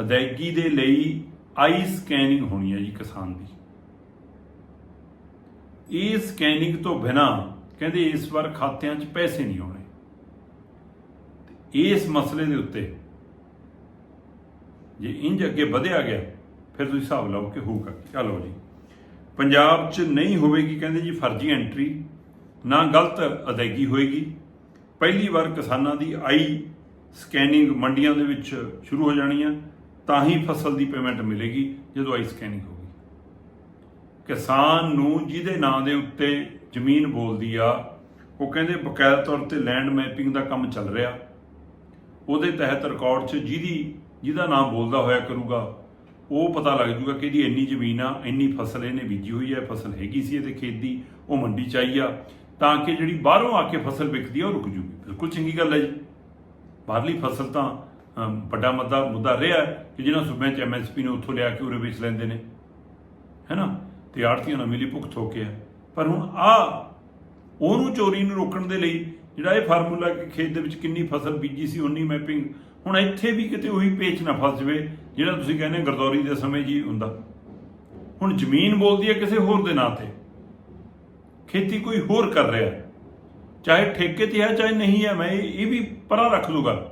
ਅਦਾਇਗੀ ਦੇ ਲਈ ਆਈ ਸਕੈਨਿੰਗ ਹੋਣੀ ਹੈ ਜੀ ਕਿਸਾਨ ਦੀ। ਇਹ ਸਕੈਨਿੰਗ ਤੋਂ ਬਿਨਾ ਕਹਿੰਦੇ ਇਸ ਵਾਰ ਖਾਤਿਆਂ 'ਚ ਪੈਸੇ ਨਹੀਂ ਆਉਣੇ। ਇਸ ਮਸਲੇ ਦੇ ਉੱਤੇ ਜੇ ਇੰਜ ਅੱਗੇ ਵਧਿਆ ਗਿਆ, ਫਿਰ ਤੁਸੀਂ ਹਿਸਾਬ ਲਾਓ ਕਿ ਹੋਊਗਾ। ਚਲੋ ਜੀ। ਪੰਜਾਬ 'ਚ ਨਹੀਂ ਹੋਵੇਗੀ ਕਹਿੰਦੇ ਜੀ ਫਰਜ਼ੀ ਐਂਟਰੀ, ਨਾ ਗਲਤ ਅਦਾਇਗੀ ਹੋਏਗੀ। ਪਹਿਲੀ ਵਾਰ ਕਿਸਾਨਾਂ ਦੀ ਆਈ ਸਕੈਨਿੰਗ ਮੰਡੀਆਂ ਦੇ ਵਿੱਚ ਸ਼ੁਰੂ ਹੋ ਜਾਣੀ ਹੈ। ਤਾਂ ਹੀ ਫਸਲ ਦੀ ਪੇਮੈਂਟ ਮਿਲੇਗੀ ਜਦੋਂ ਆਈ ਸਕੈਨਿੰਗ ਹੋਊਗੀ ਕਿਸਾਨ ਨੂੰ ਜਿਹਦੇ ਨਾਂ ਦੇ ਉੱਤੇ ਜ਼ਮੀਨ ਬੋਲਦੀ ਆ, ਉਹ ਕਹਿੰਦੇ ਬਕਾਇਦਾ ਤੌਰ ਤੇ ਲੈਂਡ ਮੈਪਿੰਗ ਦਾ ਕੰਮ ਚੱਲ ਰਿਹਾ। ਉਹਦੇ ਤਹਿਤ ਰਿਕਾਰਡ 'ਚ ਜਿਹਦੀ, ਜਿਹਦਾ ਨਾਮ ਬੋਲਦਾ ਹੋਇਆ ਕਰੂਗਾ, ਉਹ ਪਤਾ ਲੱਗ ਜੂਗਾ ਕਿ ਇਹਦੀ ਇੰਨੀ ਜ਼ਮੀਨ ਆ, ਇੰਨੀ ਫਸਲ ਇਹਨੇ ਬੀਜੀ ਹੋਈ ਹੈ ਫਸਲ ਹੈਗੀ ਸੀ ਇਹਦੇ ਖੇਤ ਦੀ, ਉਹ ਮੰਡੀ 'ਚ ਆਈ ਆ, ਤਾਂ ਕਿ ਜਿਹੜੀ ਬਾਹਰੋਂ ਆ ਕੇ ਫਸਲ ਵਿਕਦੀ ਆ, ਉਹ ਰੁਕ ਜੂਗੀ। ਬਿਲਕੁਲ ਚੰਗੀ ਗੱਲ ਹੈ ਜੀ। ਬਾਹਰਲੀ ਫਸਲ ਤਾਂ ਵੱਡਾ ਮੁੱਦਾ ਮੁੱਦਾ ਰਿਹਾ ਕਿ ਜਿਹਨਾਂ ਸੂਬਿਆਂ 'ਚ ਐਮਐਸਪੀ ਨੂੰ ਉੱਥੋਂ ਲਿਆ ਕੇ ਉਰੇ ਵੇਚ ਲੈਂਦੇ ਨੇ। ਹੈਨਾ? ਤੇ ਆੜਤੀਆਂ ਨਾਲ ਮਿਲੀ ਭੁਗਤ ਹੋ ਕੇ ਆ। ਪਰ ਹੁਣ ਆ ਉਹਨੂੰ ਚੋਰੀ ਨੂੰ ਰੋਕਣ ਦੇ ਲਈ ਜਿਹੜਾ ਇਹ ਫਾਰਮੂਲਾ ਕਿ ਖੇਤ ਦੇ ਵਿੱਚ ਕਿੰਨੀ ਫਸਲ ਬੀਜੀ ਸੀ ਉਨੀ ਮੈਪਿੰਗ, ਹੁਣ ਇੱਥੇ ਵੀ ਕਿਤੇ ਉਹੀ ਪੇਚ ਨਾ ਫਸ ਜਵੇ, ਜਿਹੜਾ ਤੁਸੀਂ ਕਹਿੰਦੇ ਗਰਦੌਰੀ ਦੇ ਸਮੇਂ ਜੀ ਹੁੰਦਾ। ਹੁਣ ਜ਼ਮੀਨ ਬੋਲਦੀ ਹੈ ਕਿਸੇ ਹੋਰ ਦੇ ਨਾਂ ਤੇ। ਖੇਤੀ ਕੋਈ ਹੋਰ ਕਰ ਰਿਹਾ। ਚਾਹੇ ਠੇਕੇ ਤੇ ਹੈ, ਚਾਹੇ ਨਹੀਂ ਹੈ, ਮੈਂ ਇਹ ਇਹ ਵੀ ਪਰਾਂ ਰੱਖ ਲੂਗਾ